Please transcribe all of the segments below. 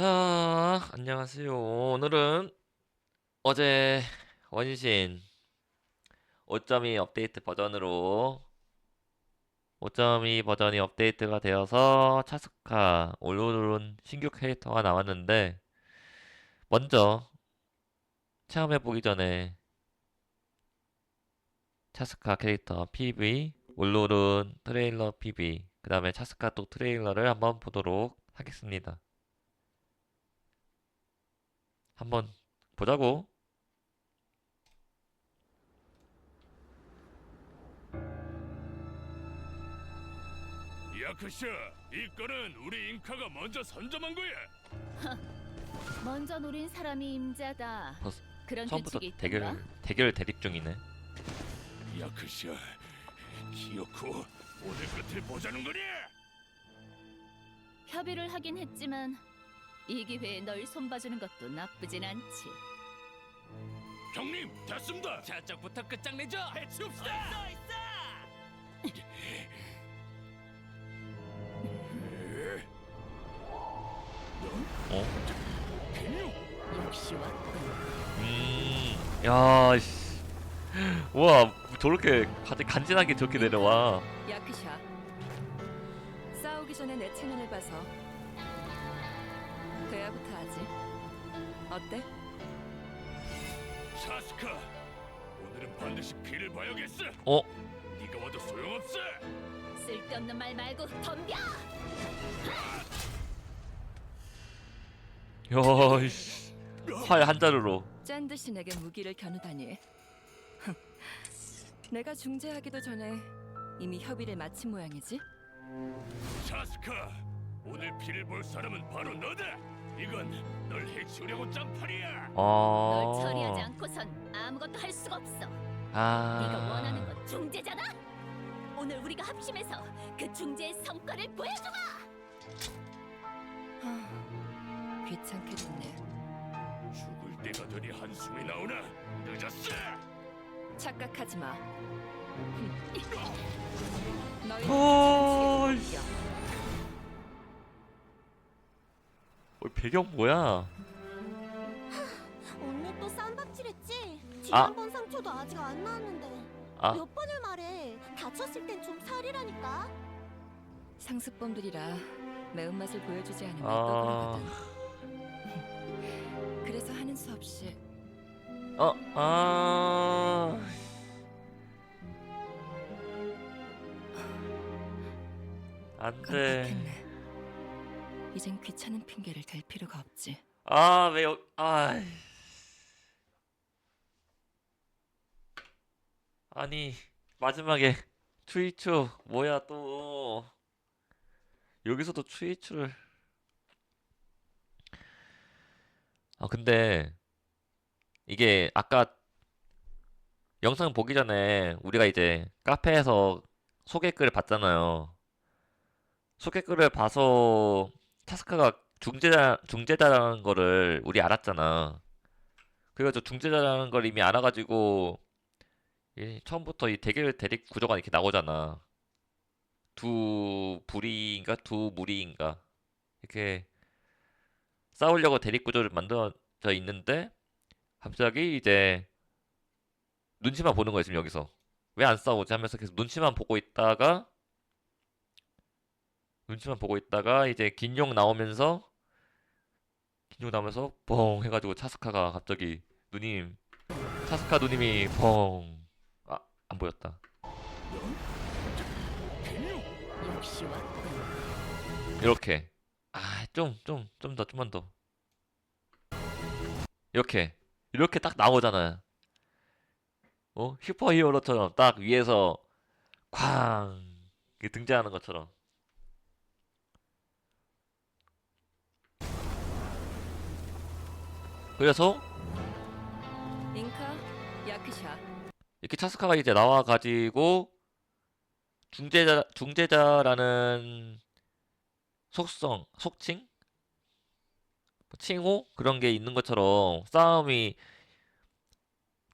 자, 안녕하세요. 오늘은 어제 원신 5.2 업데이트 버전으로 5.2 버전이 업데이트가 되어서 차스카 올로론 신규 캐릭터가 나왔는데 먼저 체험해 보기 전에 차스카 캐릭터 PV, 올로론 트레일러 PV, 그 다음에 차스카 또 트레일러를 한번 보도록 하겠습니다. 한번 보자고. 야크샤, 이 건은 우리 잉카가 먼저 선점한 거야. 먼저 노린 사람이 임자다. 벌써 그런 처음부터 규칙이 대결 있던가? 대결 대립 중이네. 야크샤, 기어코 오늘 끝을 보자는 거냐? 협의를 하긴 했지만 이 기회에 널 손봐주는 것도 나쁘진 않지. 형님, 됐습니다. 저쪽부터 끝장내죠. 해치웁시다. 어? 근육, 역시 왔군. 음. 야, 씨. 우와, 저렇게 갑자기 간지나게 저렇게 내려와. 야크샤 싸우기 전에 내 채널을 봐서 대화부터 하지 어때? 사스카. 오늘은 반드시 피를 봐야겠어. 어? 네가 와도 소용없어. 쓸데없는 말 말고 덤벼. 야, 씨. 활한 자루로. 짠 듯이 내게 무기를 겨누다니 내가 중재하기도 전에 이미 협의를 마친 모양이지? 사스카, 오늘 피를 볼 사람은 바로 너다. 이건 널 해치우려고 짠팔이야. 어. 널 처리하지 않고선 아무것도 할 수가 없어. 아. 네가 원하는 건 중재잖아. 오늘 우리가 합심해서 그 중재의 성과를 보여주마. 하, 귀찮게 됐네 죽을 때가 되니 한숨이 나오나? 늦었어. 착각하지 마 너희 어, 배경 뭐야? 언니 또 쌈박질했지? 아. 지난번 상처도 아직 안 나왔는데 아, 몇 번을 말해 다쳤을 땐 좀 살이라니까 상습범들이라 매운맛을 보여주지 않으면 아. 또 그러거든 그래서 하는 수 없이 어, 아. 안 돼. 깜빡했네 이젠 귀찮은 핑계를 댈 필요가 없지 아, 왜, 여, 아. 아니, 마지막에 추이추, 뭐야, 또. 여기서도 추이추를. 아, 근데, 이게 아까 영상 보기 전에 우리가 이제 카페에서 소개글을 봤잖아요. 소개글을 봐서 타스카가 중재자 중재자라는 거를 우리 알았잖아. 그래가지고 중재자라는 걸 이미 알아가지고 이 처음부터 이 대결 대립 구조가 이렇게 나오잖아. 두 불이인가 두 무리인가 이렇게 싸우려고 대립 구조를 만들어져 있는데 갑자기 이제 눈치만 보는 거야 지금 여기서 왜 안 싸우지 하면서 계속 눈치만 보고 있다가 눈치만 보고 있다가 이제 긴용 나오면서 긴용 나오면서 뻥 해가지고 차스카가 갑자기 누님 차스카 누님이 뻥 아 안 보였다. 이렇게. 아 좀 좀 좀 더 좀만 더. 이렇게. 이렇게 딱 나오잖아요 어? 슈퍼히어로처럼 딱 위에서 쾅 등장하는 것처럼 그래서 잉카 야크샤. 이렇게 차스카가 이제 나와 가지고 중재자 중재자라는 속성 속칭? 뭐 칭호? 그런 게 있는 것처럼 싸움이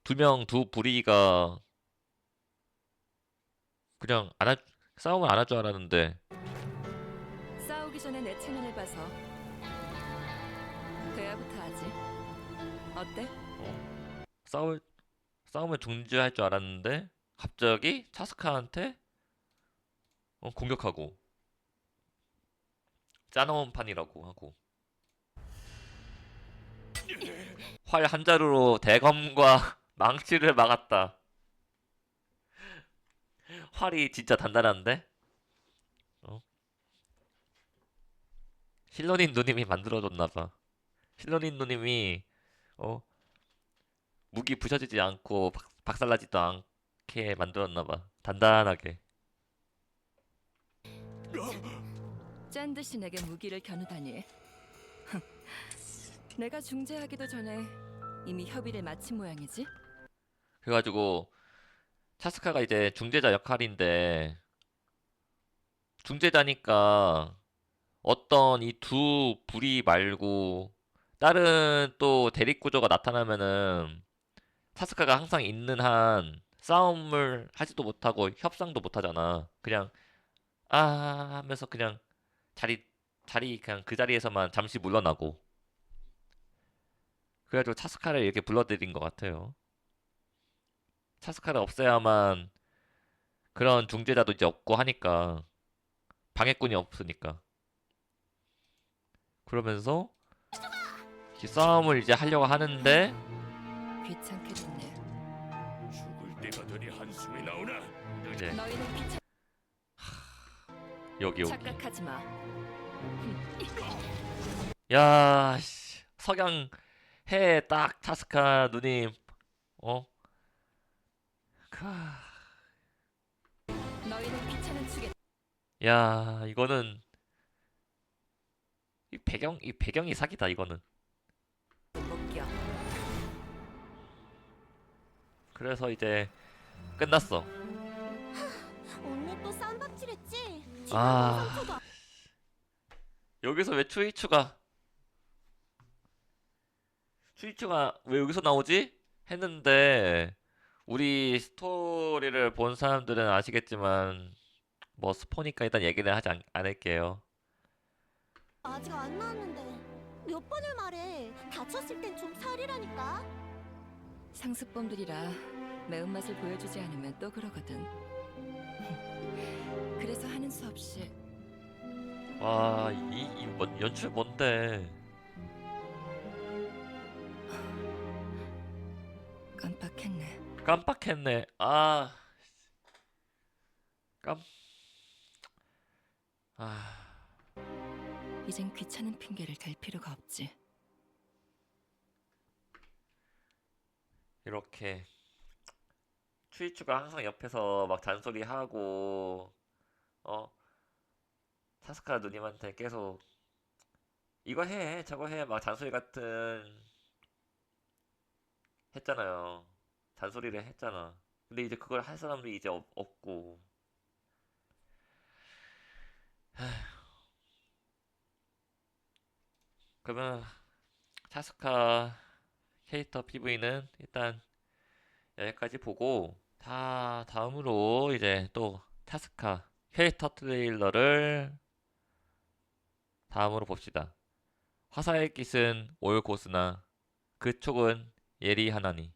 두 명 두 부리가 그냥 안 할, 싸움을 안 할 줄 알았는데. 싸우기 전에 내 채널을 봐서. 그야부터 하지. 어때? 싸울 싸우면 중지할 줄 알았는데 갑자기 차스카한테 어, 공격하고 짜놓은 판이라고 하고 활 한 자루로 대검과 망치를 막았다. 활이 진짜 단단한데? 어? 실로닌 누님이 만들어줬나봐. 실로닌 누님이 어 무기 부셔지지 않고 박, 박살나지도 않게 만들었나 봐. 단단하게. 짠 듯이 내게 무기를 겨누다니. 내가 중재하기도 전에 이미 협의를 마친 모양이지. 그래가지고 차스카가 이제 중재자 역할인데 중재자니까 어떤 이두 불이 말고 다른 또 대립 구조가 나타나면은 차스카가 항상 있는 한 싸움을 하지도 못하고 협상도 못하잖아. 그냥 아 하면서 그냥 자리 자리 그냥 그 자리에서만 잠시 물러나고 그래가지고 차스카를 이렇게 불러들인 것 같아요. 차스카를 없애야만 그런 중재자도 이제 없고 하니까 방해꾼이 없으니까 그러면서 이 싸움을 이제 하려고 하는데 귀찮게 됐네. 죽을 때가 되니 한숨이 나오나? 이제 너희는 귀찮 여기 여기 착각하지 마. 야 씨, 석양 해딱 차스카 누님 어 카. 너희는 귀찮은 축에 야 이거는 이 배경 이 배경이 사기다 이거는 그래서 이제 끝났어 언니 또 쌈박질했지? 아. 여기서 왜 추이추가 추이추가 왜 여기서 나오지? 했는데 우리 스토리를 본 사람들은 아시겠지만 뭐 스포니까 일단 얘기는 하지 않, 않을게요. 아직 안 나왔는데 몇 번을 말해 다쳤을 땐 좀 살이라니까 상습범들이라 매운맛을 보여주지 않으면 또 그러거든. 그래서 하는 수 없이 와, 이, 이 뭔- 연출 뭔데? 깜빡했네. 깜빡했네. 아, 깜, 아, 이젠 귀찮은 핑계를 댈 필요가 없지. 이렇게 추이추가 항상 옆에서 막 잔소리하고 어? 차스카 누님한테 계속 이거 해 저거 해. 막 잔소리 같은 했잖아요. 잔소리를 했잖아. 근데 이제 그걸 할 사람들이 이제 없, 없고. 하... 그러면 차스카 캐릭터 PV는 일단 여기까지 보고 다 다음으로 이제 또 타스카 캐릭터 트레일러를 다음으로 봅시다. 화사의 깃은 올 고스나 그 촉은 예리 하나니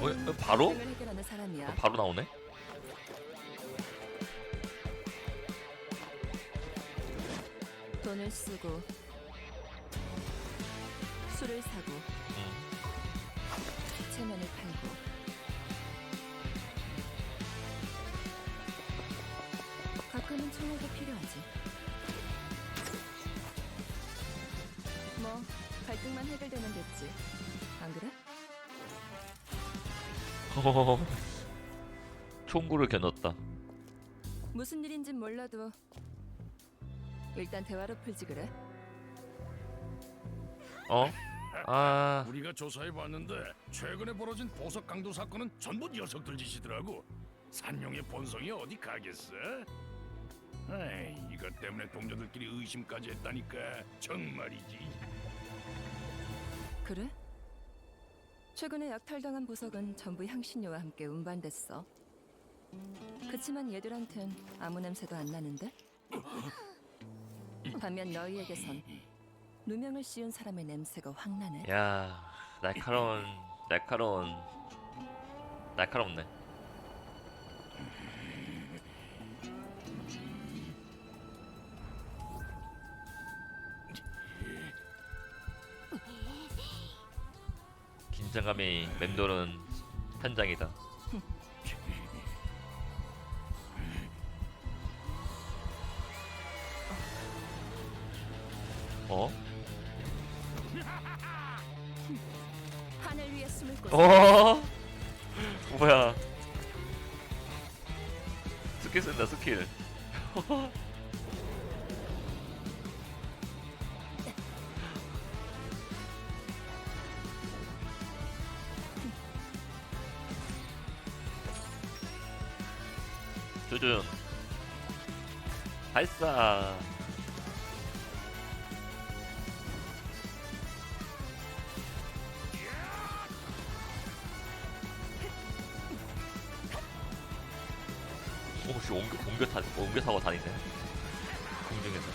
어, 어, 바로? 어, 바로 나오네. 돈을 쓰고 술을 사고 음. 체면을 팔고 가끔은 총알도 필요하지. 뭐 갈등만 해결되면 됐지. 안 그래? 총구를 겨눴다. 무슨 일인진 몰라도 일단 대화로 풀지 그래? 어? 아, 우리가 조사해 봤는데 최근에 벌어진 보석 강도 사건은 전부 녀석들 짓이더라고. 산용의 본성이 어디 가겠어? 에이, 이것 때문에 동료들끼리 의심까지 했다니까 정말이지. 그래? 최근에 약탈당한 보석은 전부 향신료와 함께 운반됐어. 그치만 얘들한텐 아무 냄새도 안 나는데? 반면 너희에게선 누명을 씌운 사람의 냄새가 확 나네. 야 날카로운 날카로운 날카롭네. 긴장감이 맴도는 현장이다. 어? 하늘 위에 숨을 곳. 어? 뭐야? 스킬 쓴다 스킬. 조준 발사. 옮겨 타 옮겨 타고 다니네 공중에서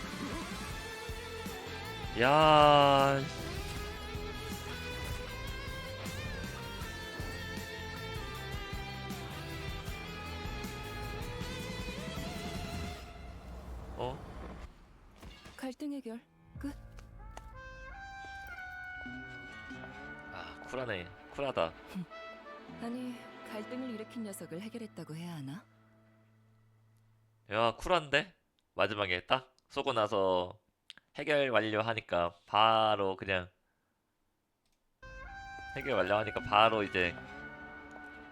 야 어? 갈등 해결 끝. 아 쿨하네 쿨하다 아니 갈등을 일으킨 녀석을 해결했다고 해야 하나? 야 쿨한데? 마지막에 딱 쏘고 나서 해결 완료하니까 바로 그냥 해결 완료하니까 바로 이제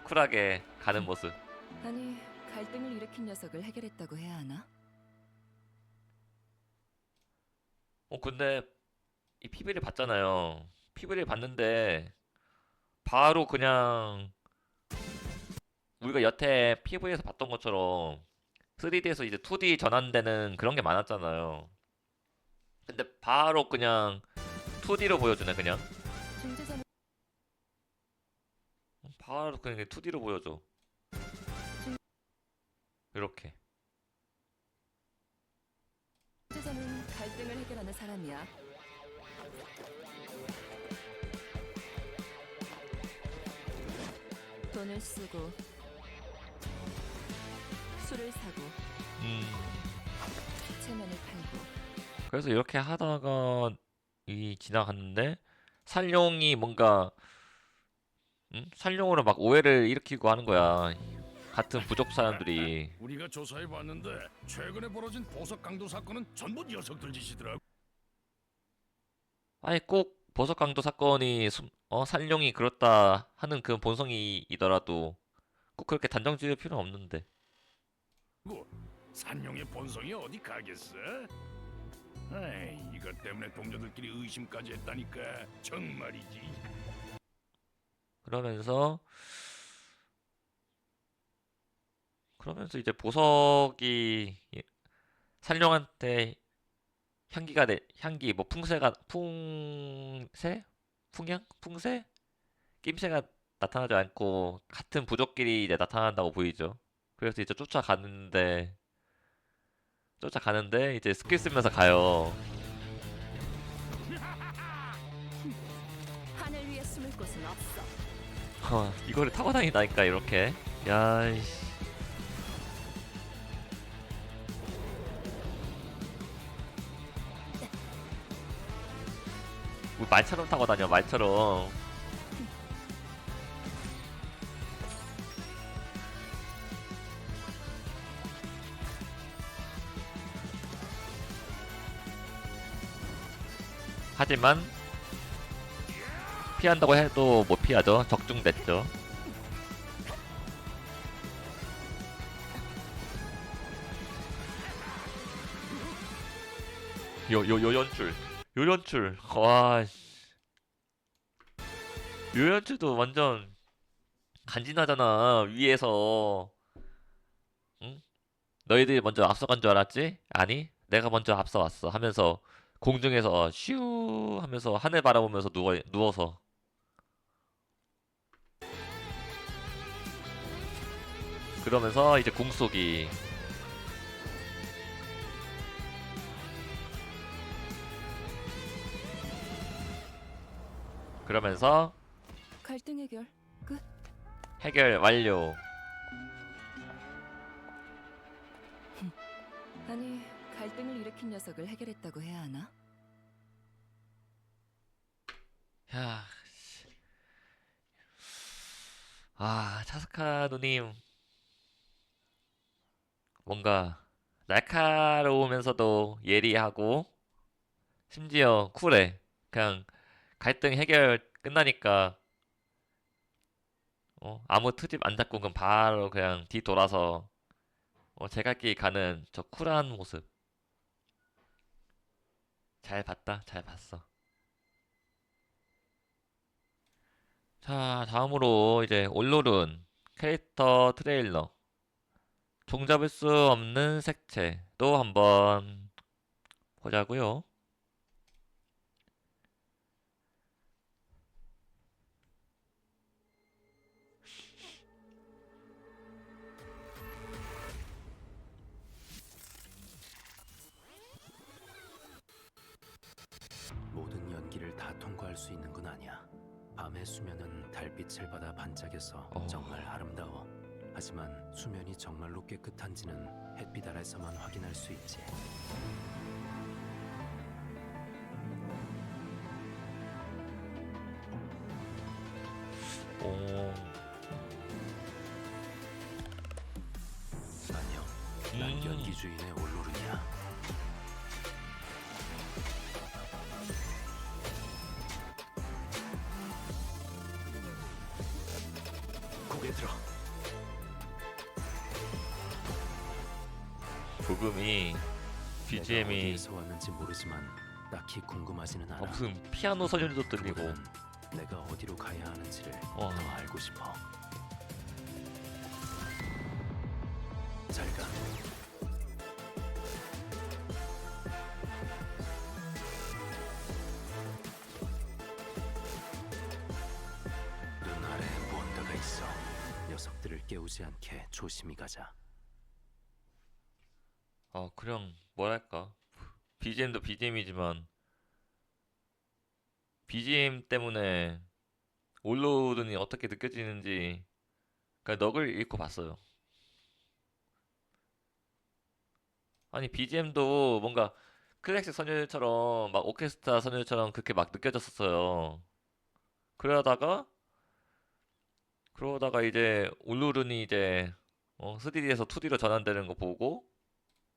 쿨하게 가는 모습 아니 갈등을 일으킨 녀석을 해결했다고 해야 하나? 어 근데 이 PV를 봤잖아요. PV를 봤는데 바로 그냥 우리가 여태 PV에서 봤던 것처럼 3D에서 이제 2D 전환되는 그런 게 많았잖아요. 근데 바로 그냥 2D로 보여주네 그냥. 바로 그냥 2D로 보여줘. 이렇게. 중재자는 갈등을 해결하는 사람이야. 돈을 쓰고 술을 사고 음. 체면을 팔고 그래서 이렇게 하다가 이 지나갔는데 살룡이 뭔가 음? 살룡으로 막 오해를 일으키고 하는 거야. 같은 부족 사람들이 우리가 조사해 봤는데 최근에 벌어진 보석 강도 사건은 전부 녀석들 짓이더라고. 아니 꼭 보석 강도 사건이 숨- 어 살룡이 그렇다 하는 그 본성이더라도 꼭 그렇게 단정 지을 필요는 없는데. 산룡의 본성이 어디 가겠어? 에이, 이것 때문에 동료들끼리 의심까지 했다니까 정말이지. 그러면서 그러면서 이제 보석이 이- 살룡한테 향기가 내 향기 뭐 풍새가 풍새 풍향 풍새 낌새가 나타나지 않고 같은 부족끼리 이제 나타난다고 보이죠. 그래서 이제 쫓아가는데 쫓아가는데 이제 스킬 쓰면서 가요. 어, 이거를 타고 다닌다니까 이렇게. 야, 이씨. 뭐 말처럼 타고 다녀 말처럼. 하지만 피한다고 해도 못 피하죠. 적중됐죠. 요, 요, 요 연출. 요 연출. 와, 씨. 요 연출도 완전 간지나잖아. 위에서. 응? 너희들이 먼저 앞서간 줄 알았지? 아니, 내가 먼저 앞서왔어. 하면서 공중에서 슈 하면서 하늘 바라보면서 누워, 누워서. 그러면서 이제 궁속이 그러면서 갈등 해결 끝. 해결 완료. 아니 갈등을 일으킨 녀석을 해결했다고 해야 하나? 야, 씨. 아, 차스카 누님. 뭔가 날카로우면서도 예리하고 심지어 쿨해. 그냥 갈등 해결 끝나니까 어, 아무 트집 안 잡고 그냥 바로 그냥 뒤 돌아서 어, 제갈길 가는 저 쿨한 모습. 잘 봤다, 잘 봤어. 자, 다음으로 이제 올로룬 캐릭터 트레일러 종잡을 수 없는 색채도 한번 보자고요. 다 통과할 수 있는 건 아니야. 밤의 수면은 달빛을 받아 반짝여서 어. 정말 아름다워. 하지만 수면이 정말로 깨끗한지는 햇빛 아래서만 확인할 수 있지. 오, 안녕. 난 음. 연기 주인의 올로른이야. 고개 들어. 부금이 BGM이 어디에서 왔는지 모르지만 딱히 궁금하지는 않아. 어, 무슨 피아노 소리도 들리고 내가 어디로 가야 하는지를 와. 더 알고 싶어. 가자. 어, 그냥 뭐랄까 BGM도 BGM이지만 BGM 때문에 올로드니 어떻게 느껴지는지 그냥 넋을 잃고 봤어요. 아니 BGM도 뭔가 클래식 선율처럼 막 오케스트라 선율처럼 그렇게 막 느껴졌었어요. 그러다가 그러다가 이제 울루른이 이제 어, 3D에서 2D로 전환되는 거 보고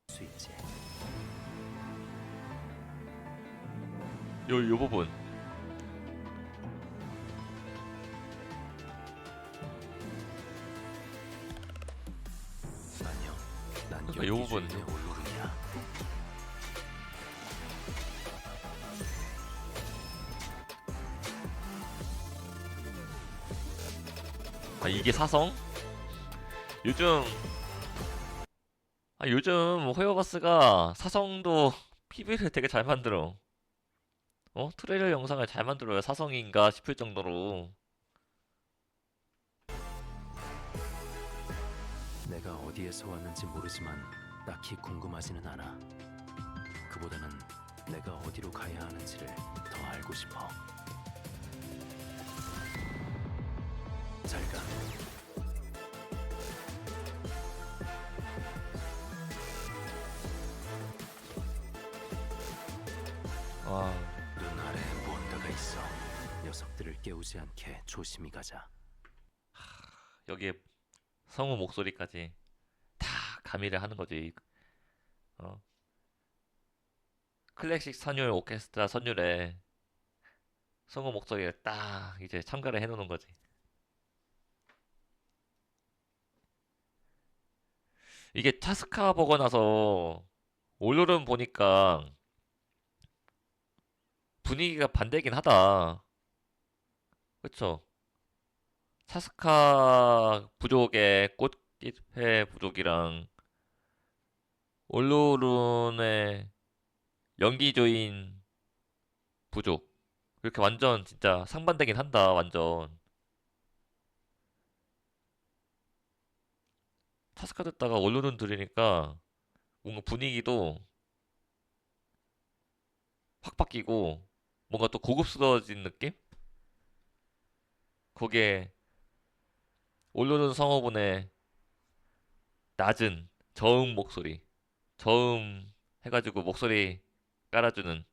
수 있지. 요, 요 부분. 안녕. 난 그러니까 요 부분. 아, 이게 사성? 요즘, 아, 요즘 호요버스가 사성도 PV를 되게 잘 만들어. 어? 트레일러 영상을 잘 만들어요. 사성인가 싶을 정도로. 내가 어디에서 왔는지 모르지만 딱히 궁금하지는 않아. 그보다는 내가 어디로 가야 하는지를 더 알고 싶어. 깨우지 않게 조심히 가자. 여기에 성우 목소리까지 다 가미를 하는 거지. 어. 클래식 선율 오케스트라 선율에 성우 목소리를 딱 이제 첨가를 해놓는 거지. 이게 차스카 보고 나서 올로른 보니까 분위기가 반대긴 하다. 그쵸? 차스카 부족의 꽃깃회 부족이랑 올로룬의 연기조인 부족 이렇게 완전 진짜 상반되긴 한다 완전 사스카 듣다가 원로는 들으니까 뭔가 분위기도 확 바뀌고 뭔가 또 고급스러워진 느낌? 거기에 올로는 성우분의 낮은 저음 목소리, 저음 해가지고 목소리 깔아주는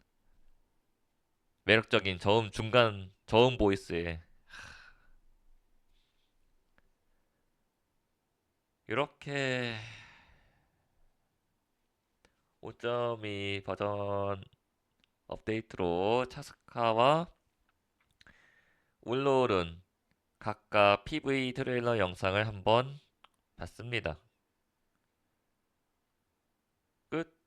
매력적인 저음 중간 저음 보이스에 이렇게 5.2 버전 업데이트로 차스카와 울롤은 각각 PV 트레일러 영상을 한번 봤습니다. 끝.